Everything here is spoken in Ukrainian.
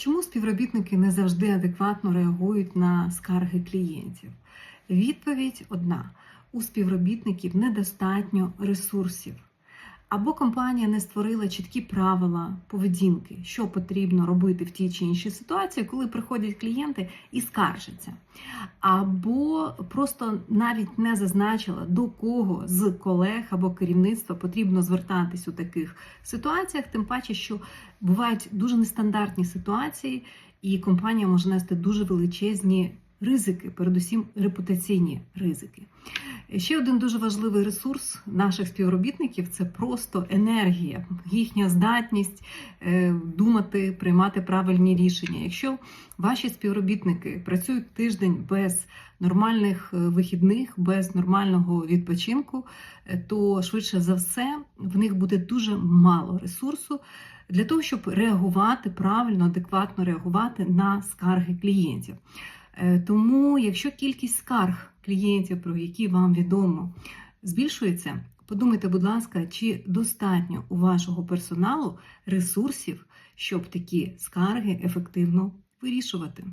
Чому співробітники не завжди адекватно реагують на скарги клієнтів? Відповідь одна: у співробітників недостатньо ресурсів. Або компанія не створила чіткі правила поведінки, що потрібно робити в тій чи іншій ситуації, коли приходять клієнти і скаржаться. Або просто навіть не зазначила, до кого з колег або керівництва потрібно звертатись у таких ситуаціях, тим паче, що бувають дуже нестандартні ситуації, і компанія може нести дуже величезні ризики, передусім репутаційні ризики. Ще один дуже важливий ресурс наших співробітників це просто енергія, їхня здатність е, думати, приймати правильні рішення. Якщо ваші співробітники працюють тиждень без нормальних е, вихідних, без нормального відпочинку, е, то швидше за все в них буде дуже мало ресурсу для того, щоб реагувати правильно, адекватно реагувати на скарги клієнтів. Е, Тому, якщо кількість скарг клієнтів, про які вам відомо, збільшується, подумайте, будь ласка, чи достатньо у вашого персоналу ресурсів, щоб такі скарги ефективно вирішувати.